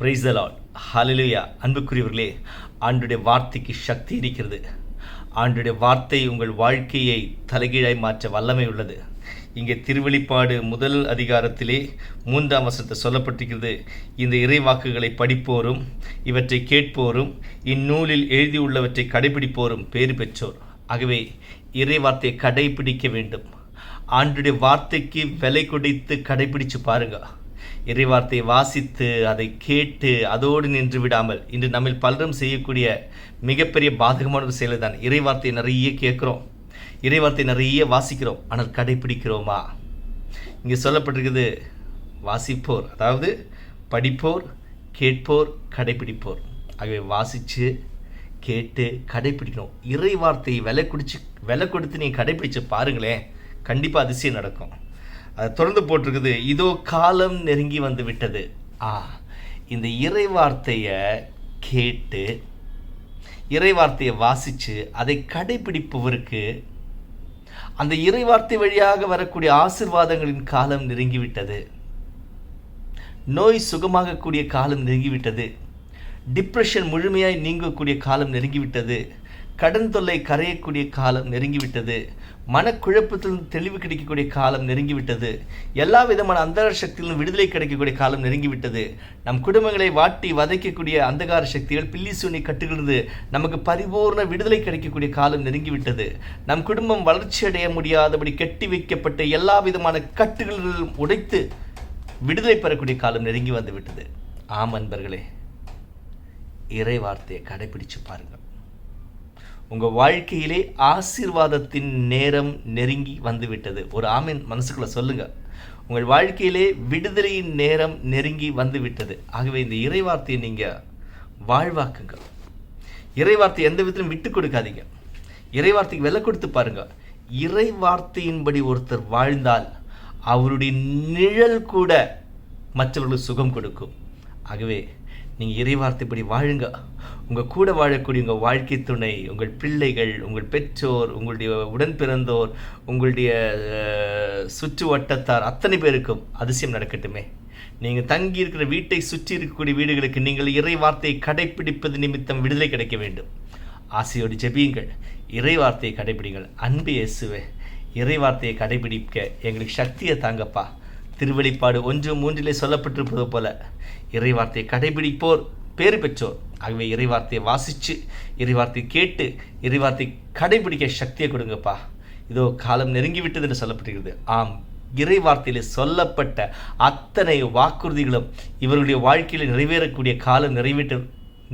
Price Lord ஹalleluya அன்புக்குரியவர்களே ஆண்டுடைய வார்த்தைக்கு சக்தி இருக்கிறது. ஆண்டுடைய வார்த்தை உங்கள் வாழ்க்கையை தலைகீழாய் மாற்ற வல்லமை உள்ளது. இங்கே திருவெளிப்பாடு முதல் அதிகாரத்திலே மூன்றாம் வசத்தை சொல்லப்பட்டிருக்கிறது. இந்த இறைவாக்குகளை படிப்போரும் இவற்றை கேட்போரும் இந்நூலில் எழுதியுள்ளவற்றை கடைபிடிப்போரும் பேறு பெற்றோர். ஆகவே இறை வார்த்தையை கடைபிடிக்க வேண்டும். ஆண்டுடைய வார்த்தைக்கு விலை கொடுத்து கடைபிடித்து பாருங்க. இறைவார்த்தை வாசித்து அதை கேட்டு அதோடு நின்று விடாமல் இன்று நம்மில் பலரும் செய்யக்கூடிய மிகப்பெரிய பாதகமான ஒரு செயல் தான் நிறைய கேட்குறோம். இறைவார்த்தை நிறைய வாசிக்கிறோம். ஆனால் கடைபிடிக்கிறோமா இங்கே சொல்லப்பட்டிருக்குது வாசிப்போர் அதாவது படிப்போர் கேட்போர் கடைபிடிப்போர் ஆகவே வாசித்து கேட்டு கடைபிடிக்கணும் இறை வார்த்தையை விலை குடிச்சு விலை கொடுத்து நீங்கள் கடைபிடிச்சு பாருங்களேன் கண்டிப்பாக அதிசயம் நடக்கும். அது தொடர்ந்து போட்டிருக்குது. இதோ காலம் நெருங்கி வந்து விட்டது. ஆ இந்த இறை வார்த்தையை கேட்டு இறை வார்த்தையை வாசித்து அதை கடைபிடிப்பவருக்கு அந்த இறை வார்த்தை வழியாக வரக்கூடிய ஆசிர்வாதங்களின் காலம் நெருங்கிவிட்டது நோய் சுகமாகக்கூடிய காலம் நெருங்கிவிட்டது டிப்ரெஷன் முழுமையாய் நீங்கக்கூடிய காலம் நெருங்கிவிட்டது கடன் தொல்லை கரையக்கூடிய காலம் நெருங்கிவிட்டது. மனக்குழப்பத்தில் தெளிவு கிடைக்கக்கூடிய காலம் நெருங்கிவிட்டது. எல்லா விதமான அந்தகார சக்தியிலும் விடுதலை கிடைக்கக்கூடிய காலம் நெருங்கிவிட்டது. நம் குடும்பங்களை வாட்டி வதைக்கக்கூடிய அந்தகார சக்திகள் பில்லி சூனி கட்டுகிறது நமக்கு பரிபூர்ண விடுதலை கிடைக்கக்கூடிய காலம் நெருங்கிவிட்டது. நம் குடும்பம் வளர்ச்சி அடைய முடியாதபடி கட்டி வைக்கப்பட்ட எல்லா விதமான கட்டுகளிலும் உடைத்து விடுதலை பெறக்கூடிய காலம் நெருங்கி வந்து விட்டது ஆம் அன்பர்களே இறை வார்த்தையை கடைபிடிச்சு பாருங்கள். உங்கள் வாழ்க்கையிலே ஆசீர்வாதத்தின் நேரம் நெருங்கி வந்துவிட்டது. ஒரு ஆமின். மனசுக்குள்ளே சொல்லுங்கள் உங்கள் வாழ்க்கையிலே விடுதலையின் நேரம் நெருங்கி வந்து விட்டது ஆகவே இந்த இறைவார்த்தையை நீங்கள் வாழ்வாக்குங்க. இறைவார்த்தை எந்த விதத்திலும் விட்டு கொடுக்காதீங்க. இறைவார்த்தைக்கு விலை கொடுத்து பாருங்கள் இறைவார்த்தையின்படி ஒருத்தர் வாழ்ந்தால் அவருடைய நிழல் கூட மற்றவர்களுக்கு சுகம் கொடுக்கும். ஆகவே நீங்கள் இறைவார்த்தைப்படி வாழுங்க. உங்கள் கூட வாழக்கூடிய உங்கள் வாழ்க்கை துணை உங்கள் பிள்ளைகள் உங்கள் பெற்றோர் உங்களுடைய உடன் பிறந்தோர் உங்களுடைய சுற்று வட்டத்தார் அத்தனை பேருக்கும் அதிசயம் நடக்கட்டுமே. நீங்கள் தங்கி இருக்கிற வீட்டை சுற்றி இருக்கக்கூடிய வீடுகளுக்கு நீங்கள் இறை வார்த்தையை கடைப்பிடிப்பது நிமித்தம் விடுதலை கிடைக்க வேண்டும். ஆசையோடு ஜெபியுங்கள். இறை வார்த்தையை கடைப்பிடிங்கள். அன்பு இயேசுவே இறை வார்த்தையை கடைபிடிக்க எங்களுக்கு சக்தியை தாங்கப்பா. திருவெளிப்பாடு ஒன்று மூன்றிலே சொல்லப்பட்டிருப்பது போல இறைவார்த்தையை கடைபிடிப்போர் பேறு பெற்றோர். ஆகவே இறைவார்த்தையை வாசித்து இறைவார்த்தை கேட்டு இறைவார்த்தை கடைபிடிக்க சக்தியை கொடுங்கப்பா. இதோ காலம் நெருங்கிவிட்டது என்று சொல்லப்பட்டிருக்கிறது. ஆம் இறைவார்த்தையில் சொல்லப்பட்ட அத்தனை வாக்குறுதிகளும் இவர்களுடைய வாழ்க்கையில் நிறைவேறக்கூடிய காலம் நிறைவேற்ற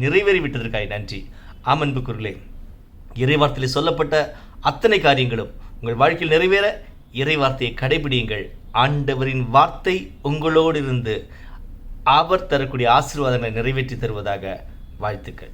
நிறைவேறிவிட்டதற்காக நன்றி. ஆம் இறைவார்த்தையில் சொல்லப்பட்ட அத்தனை காரியங்களும் உங்கள் வாழ்க்கையில் நிறைவேற இறைவார்த்தையை கடைபிடியுங்கள். ஆண்டவரின் வார்த்தை உங்களோடு இருந்து அவர் தரக்கூடிய ஆசீர்வாதங்களை நிறைவேற்றி தருவதாக வாழ்த்துக்கள்.